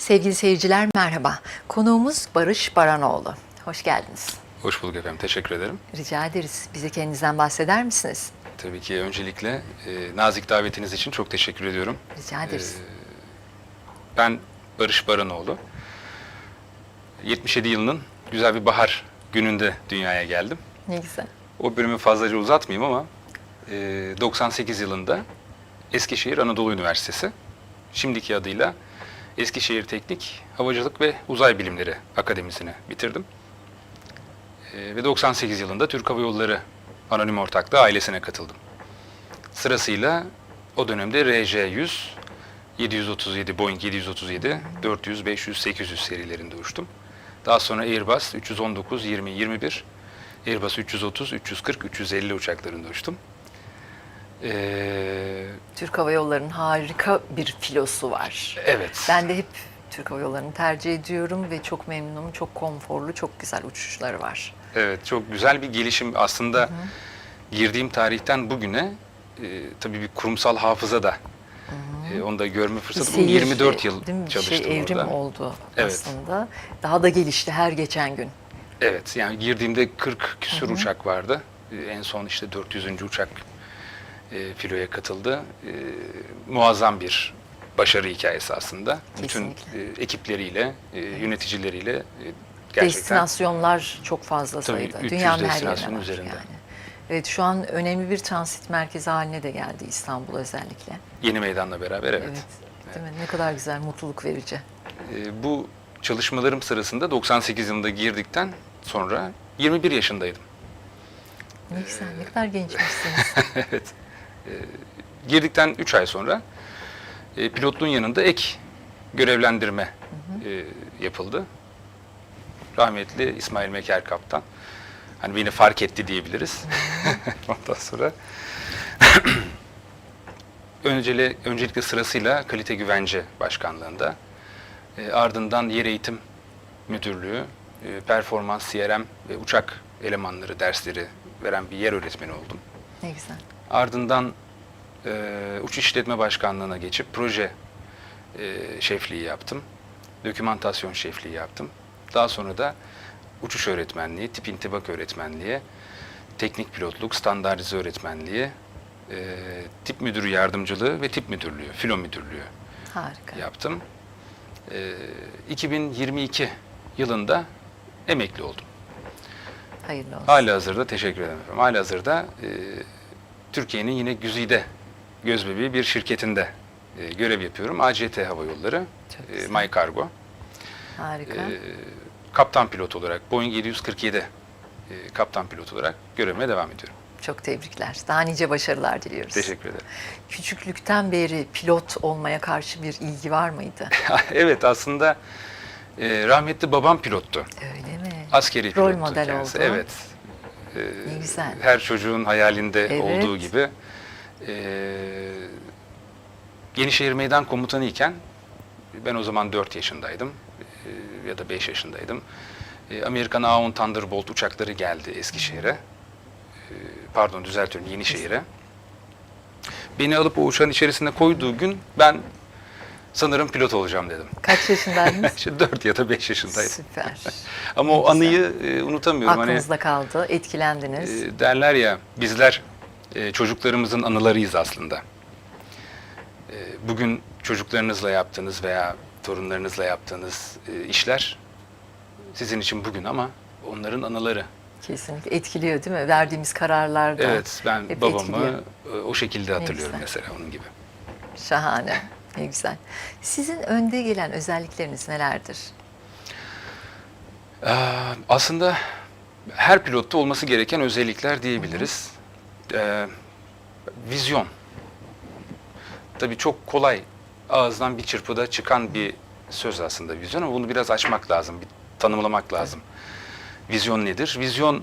Sevgili seyirciler merhaba. Konuğumuz Barış Baranoğlu. Hoş geldiniz. Hoş bulduk efendim. Teşekkür ederim. Rica ederiz. Bize kendinizden bahseder misiniz? Tabii ki öncelikle e, nazik davetiniz için çok teşekkür ediyorum. Rica ederiz. Ben Barış Baranoğlu. 77 yılının güzel bir bahar gününde dünyaya geldim. ne güzel. O bölümü fazlaca uzatmayayım ama e, 98 yılında Eskişehir Anadolu Üniversitesi, şimdiki adıyla Eskişehir Teknik Havacılık ve Uzay Bilimleri Akademisi'ni bitirdim. E, ve 98 yılında Türk Hava Yolları Anonim Ortaklığı ailesine katıldım. Sırasıyla o dönemde RJ-100, 737, Boeing 737, 400, 500, 800 serilerinde uçtum. Daha sonra Airbus 319, 20, 21, Airbus 330, 340, 350 uçaklarında uçtum. Ee, Türk Hava Yolları'nın harika bir filosu var. evet. Ben de hep Türk Hava Yolları'nı tercih ediyorum ve çok memnunum. Çok konforlu, çok güzel uçuşları var. Evet, çok güzel bir gelişim. Aslında girdiğim tarihten bugüne e, tabii bir kurumsal hafıza da e, onu da görme fırsatı buldum. seyir, 24 yıl değil mi? Çalıştım şey, evrim orada. oldu Evet. aslında. Daha da gelişti her geçen gün. Evet, yani girdiğimde 40 küsur uçak vardı. Ee, En son işte 400. uçak e, filoya katıldı. E, muazzam bir başarı hikayesi aslında. Bütün Kesinlikle. e, ekipleriyle, e, yöneticileriyle e, gerçekten Destinasyonlar çok fazla Tabii, sayıda. 300 Dünyanın her yerine var üzerinde. yani. Evet şu an önemli bir transit merkezi haline de geldi İstanbul özellikle. yeni meydanla beraber evet. Evet. Değil mi? Ne kadar güzel, mutluluk verici. E, bu çalışmalarım sırasında 98 yılında girdikten sonra 21 yaşındaydım. Ne güzel, ne kadar gençmişsiniz. evet. E, girdikten 3 ay sonra e, pilotluğun yanında ek görevlendirme e, yapıldı. Rahmetli İsmail Meker kaptan. Hani beni fark etti diyebiliriz. Ondan sonra Önceli, öncelikle sırasıyla kalite güvence başkanlığında, e, ardından yer eğitim müdürlüğü, e, performans, CRM ve uçak elemanları dersleri veren bir yer öğretmeni oldum. Ne güzel. Ardından e, uçuş işletme başkanlığına geçip proje e, şefliği yaptım. Dokümantasyon şefliği yaptım. Daha sonra da uçuş öğretmenliği, tip intibak öğretmenliği, teknik pilotluk, standartize öğretmenliği, e, tip müdürü yardımcılığı ve tip müdürlüğü, filo müdürlüğü Harika. yaptım. E, 2022 yılında emekli oldum. Hayırlı olsun. Hali hazırda teşekkür ederim. efendim. Hali hazırda e, Türkiye'nin yine güzide gözbebeği bir şirketinde e, görev yapıyorum. ACT Hava Yolları, e. My Cargo. Harika. E, kaptan pilot olarak Boeing 747 e, kaptan pilot olarak görevime devam ediyorum. Çok tebrikler. Daha nice başarılar diliyoruz. Teşekkür ederim. Küçüklükten beri pilot olmaya karşı bir ilgi var mıydı? evet aslında e, rahmetli babam pilottu. Öyle mi? Askeri Rol pilottu model kendisi. oldu. Evet. E, Ne güzel. Her çocuğun hayalinde Evet. olduğu gibi. E, Yenişehir Meydan Komutanı iken ben o zaman 4 yaşındaydım e, ya da 5 yaşındaydım. E, Amerikan A-10 Thunderbolt uçakları geldi Eskişehir'e. E, pardon düzeltiyorum Yenişehir'e. Beni alıp o uçağın içerisine koyduğu gün ben sanırım pilot olacağım dedim. Kaç yaşındaydınız? İşte 4 ya da 5 yaşındaydım. Süper. Ama o anıyı e, unutamıyorum. Hani Aklınızda kaldı, etkilendiniz. e, derler ya bizler e, çocuklarımızın anılarıyız aslında. E, bugün çocuklarınızla yaptığınız veya torunlarınızla yaptığınız e, işler sizin için bugün ama onların anıları. Kesinlikle etkiliyor değil mi? Verdiğimiz kararlarda. Evet ben babamı etkiliyor. e, o şekilde hatırlıyorum mesela onun gibi. Şahane. Ne güzel. Sizin önde gelen özellikleriniz nelerdir? Ee, aslında her pilotta olması gereken özellikler diyebiliriz. Ee, vizyon. Tabii çok kolay ağızdan bir çırpıda çıkan bir söz aslında vizyon ama bunu biraz açmak lazım, bir tanımlamak lazım. Vizyon nedir? Vizyon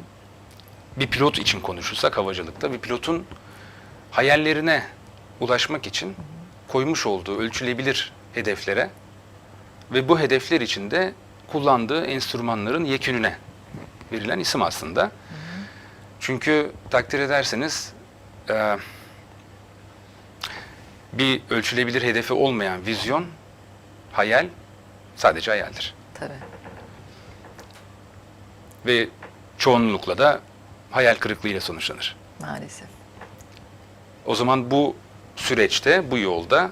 bir pilot için konuşursak havacılıkta bir pilotun hayallerine ulaşmak için koymuş olduğu ölçülebilir hedeflere ve bu hedefler içinde kullandığı enstrümanların yekününe verilen isim aslında. Çünkü takdir ederseniz e, bir ölçülebilir hedefi olmayan vizyon, hayal sadece hayaldir. Tabii. Ve çoğunlukla da hayal kırıklığıyla sonuçlanır. Maalesef. O zaman bu süreçte, bu yolda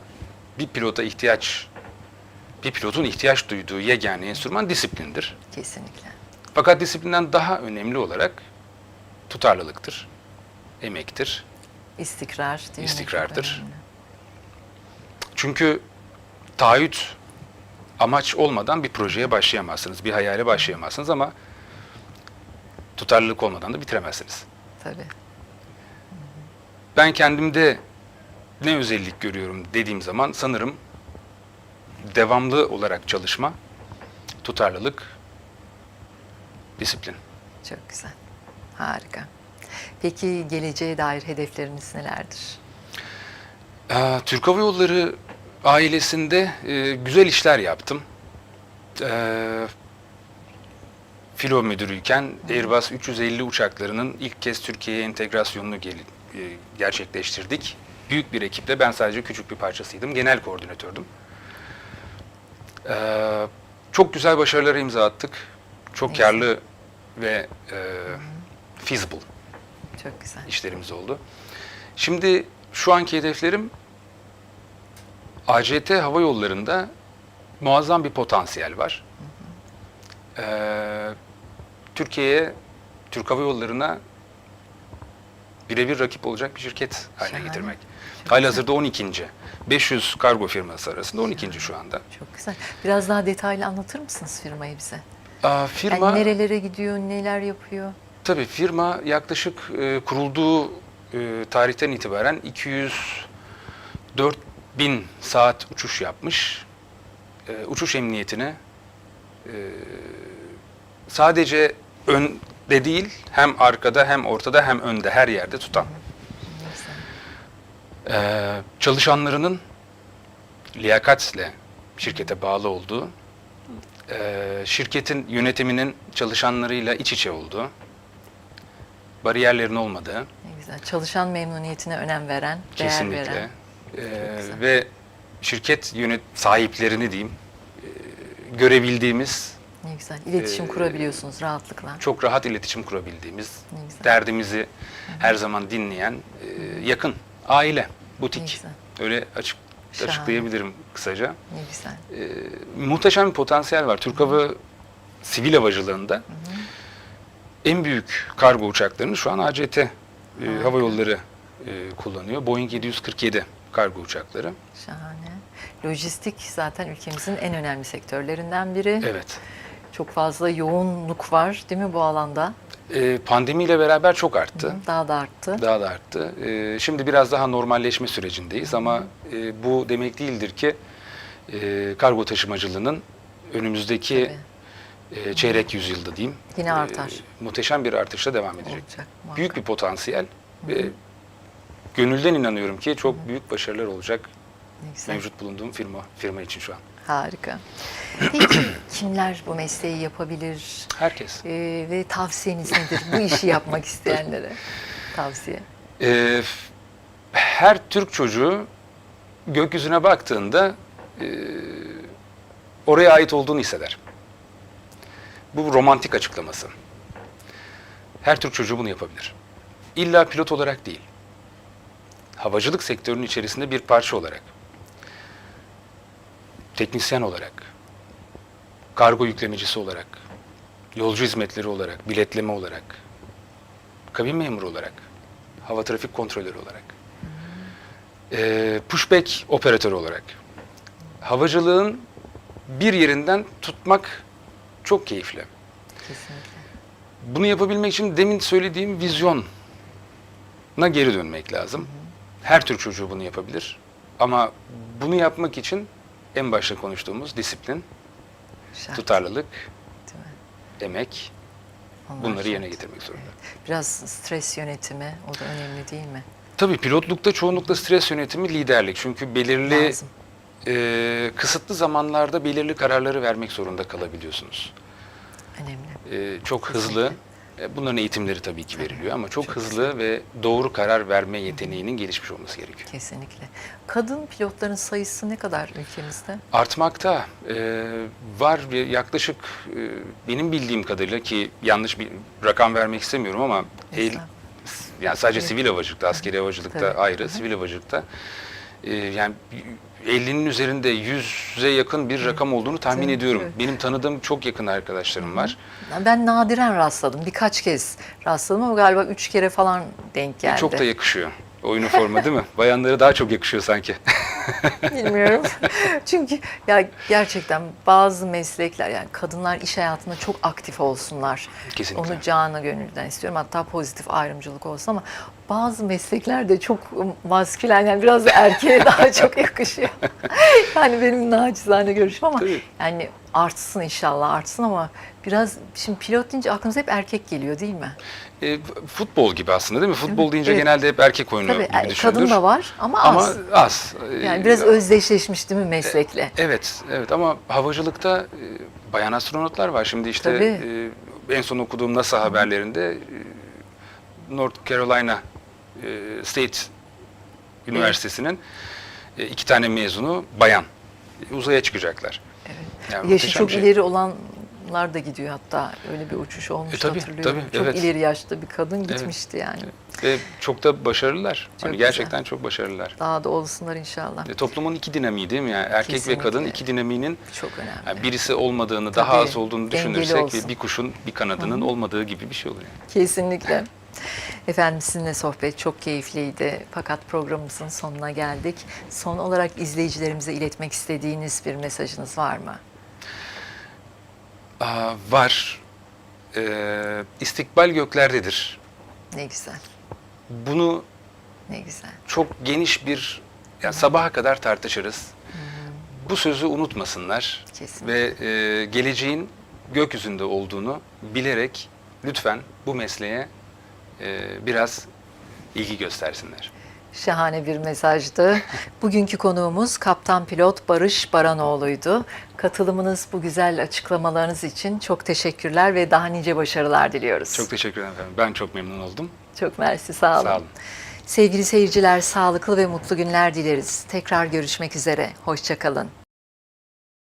bir pilota ihtiyaç, bir pilotun ihtiyaç duyduğu yegane enstrüman disiplindir. Kesinlikle. Fakat disiplinden daha önemli olarak tutarlılıktır, emektir. İstikrar değil İstikrardır. Çünkü taahhüt amaç olmadan bir projeye başlayamazsınız, bir hayale başlayamazsınız ama tutarlılık olmadan da bitiremezsiniz. Tabii. Ben kendimde ne özellik görüyorum dediğim zaman sanırım devamlı olarak çalışma, tutarlılık, disiplin. Çok güzel. Harika. Peki geleceğe dair hedefleriniz nelerdir? Aa, Türk Hava Yolları ailesinde e, güzel işler yaptım. Ee, filo müdürüyken Airbus 350 uçaklarının ilk kez Türkiye'ye entegrasyonunu e, gerçekleştirdik. Büyük bir ekiple ben sadece küçük bir parçasıydım. Genel koordinatördüm. Ee, çok güzel başarılara imza attık. Çok karlı ve e, feasible Çok güzel. işlerimiz oldu. Şimdi şu anki hedeflerim ACT Hava Yolları'nda muazzam bir potansiyel var. Ee, Türkiye'ye, Türk Hava Yolları'na birebir rakip olacak bir şirket haline Şahane. getirmek. Halihazırda 12. 500 kargo firması arasında 12. şu anda. Çok güzel. Biraz daha detaylı anlatır mısınız firmayı bize? Aa, firma Yani nerelere gidiyor, neler yapıyor? Tabii firma yaklaşık e, kurulduğu e, tarihten itibaren 204 bin saat uçuş yapmış. E, uçuş emniyetini e, sadece önde değil hem arkada hem ortada hem önde her yerde tutan. Ee, çalışanlarının liyakatle şirkete bağlı olduğu, e, şirketin yönetiminin çalışanlarıyla iç içe olduğu, bariyerlerin olmadığı, Ne güzel. Çalışan memnuniyetine önem veren, değer kesinlikle veren. e, güzel. ve şirket yönet sahiplerini diyeyim e, görebildiğimiz, Ne güzel. İletişim Ee, kurabiliyorsunuz rahatlıkla. çok rahat iletişim kurabildiğimiz, derdimizi her zaman dinleyen, e, yakın, aile, butik. Öyle açık Şahane. açıklayabilirim kısaca. Ne güzel. e, muhteşem bir potansiyel var. Türk Hava sivil havacılığında en büyük kargo uçaklarını şu an ACT e, Hava Yolları e, kullanıyor. Boeing 747 kargo uçakları. Şahane. Lojistik zaten ülkemizin en önemli sektörlerinden biri. Evet. Çok fazla yoğunluk var değil mi bu alanda? E, pandemiyle beraber çok arttı. Daha da arttı. Daha da arttı. E, şimdi biraz daha normalleşme sürecindeyiz ama e, bu demek değildir ki e, kargo taşımacılığının önümüzdeki e, çeyrek yüzyılda diyeyim. Yine e, artar. muhteşem bir artışla devam edecek. Olacak. muhakkak. büyük bir potansiyel ve gönülden inanıyorum ki çok büyük başarılar olacak mevcut bulunduğum firma firma için şu an. Harika. Peki kimler bu mesleği yapabilir? Herkes. Ee, ve tavsiyeniz nedir bu işi yapmak isteyenlere? Tavsiye. Ee, her Türk çocuğu gökyüzüne baktığında e, oraya ait olduğunu hisseder. Bu romantik açıklaması. Her Türk çocuğu bunu yapabilir. İlla pilot olarak değil. Havacılık sektörünün içerisinde bir parça olarak. Teknisyen olarak. Kargo yüklemecisi olarak. Yolcu hizmetleri olarak, biletleme olarak. Kabin memuru olarak. Hava trafik kontrolörü olarak. Ee, pushback operatörü olarak. Havacılığın bir yerinden tutmak çok keyifli. Kesinlikle. Bunu yapabilmek için demin söylediğim vizyona geri dönmek lazım. Her Türk çocuğu bunu yapabilir. Ama bunu yapmak için en başta konuştuğumuz disiplin, Şart, tutarlılık, değil mi? emek Onlar bunları şart. yerine getirmek zorunda. Biraz stres yönetimi o da önemli değil mi? Tabii pilotlukta çoğunlukla stres yönetimi liderlik. Çünkü belirli Lazım. e, kısıtlı zamanlarda belirli kararları vermek zorunda kalabiliyorsunuz. Önemli. E, çok hızlı, E, Bunların eğitimleri tabii ki veriliyor ama çok, Çok hızlı ve doğru karar verme yeteneğinin gelişmiş olması gerekiyor. Kesinlikle. Kadın pilotların sayısı ne kadar ülkemizde? Artmakta e, var yaklaşık e, benim bildiğim kadarıyla ki yanlış bir rakam vermek istemiyorum ama el, yani sadece Evet. sivil havacılıkta, askeri havacılıkta Tabii. ayrı, Hı hı. sivil havacılıkta e, yani 50'nin üzerinde 100'e yakın bir rakam olduğunu tahmin Tabii, ediyorum. evet. Benim tanıdığım çok yakın arkadaşlarım var. Ben nadiren rastladım. Birkaç kez rastladım ama galiba üç kere falan denk geldi. Çok da yakışıyor. O üniforma değil mi? Bayanlara daha çok yakışıyor sanki. Bilmiyorum. Çünkü ya gerçekten bazı meslekler yani kadınlar iş hayatında çok aktif olsunlar. Kesinlikle. Onu canı gönülden istiyorum. Hatta pozitif ayrımcılık olsun ama bazı meslekler de çok maskülen yani biraz da erkeğe daha çok yakışıyor. yani benim naçizane görüşüm ama Tabii. yani artsın inşallah artsın ama biraz şimdi pilot deyince aklımıza hep erkek geliyor değil mi? E, futbol gibi aslında değil mi? Futbol deyince Evet. genelde hep erkek oyunu Tabii gibi e, düşünülür. kadın da var ama Ama az. az. Yani biraz E, özdeşleşmiş değil mi meslekle? Evet, evet ama havacılıkta e, bayan astronotlar var. Şimdi işte Tabii. e, en son okuduğum NASA haberlerinde e, North Carolina e, State Üniversitesi'nin e, iki tane mezunu bayan E, uzaya çıkacaklar. Evet. Yani Yaşı çok şey. ileri olanlar da gidiyor hatta öyle bir uçuş olmuştu E, tabii, hatırlıyorum. tabii, çok evet. ileri yaşta bir kadın gitmişti yani. Ve çok da başarılılar. Çok hani güzel. gerçekten çok başarılılar. Daha da olsunlar inşallah. E, toplumun iki dinamiği değil mi? Yani erkek Kesinlikle. ve kadın iki dinamiğinin Çok önemli. yani birisi olmadığını, daha Tabii, az olduğunu düşünürsek bir kuşun bir kanadının olmadığı gibi bir şey oluyor. Kesinlikle. Efendim sizinle sohbet çok keyifliydi. Fakat programımızın sonuna geldik. Son olarak izleyicilerimize iletmek istediğiniz bir mesajınız var mı? Aa, var. Ee, istikbal göklerdedir. Ne güzel, Bunu ne güzel. çok geniş bir, yani sabaha kadar tartışırız. Bu sözü unutmasınlar Kesinlikle. ve e, geleceğin gökyüzünde olduğunu bilerek lütfen bu mesleğe e, biraz ilgi göstersinler. Şahane bir mesajdı. Bugünkü konuğumuz Kaptan Pilot Barış Baranoğlu'ydu. Katılımınız, bu güzel açıklamalarınız için çok teşekkürler ve daha nice başarılar diliyoruz. Çok teşekkür ederim efendim. Ben çok memnun oldum. Çok mersi, sağ olun. Sağ olun. Sevgili seyirciler, sağlıklı ve mutlu günler dileriz. Tekrar görüşmek üzere. Hoşçakalın.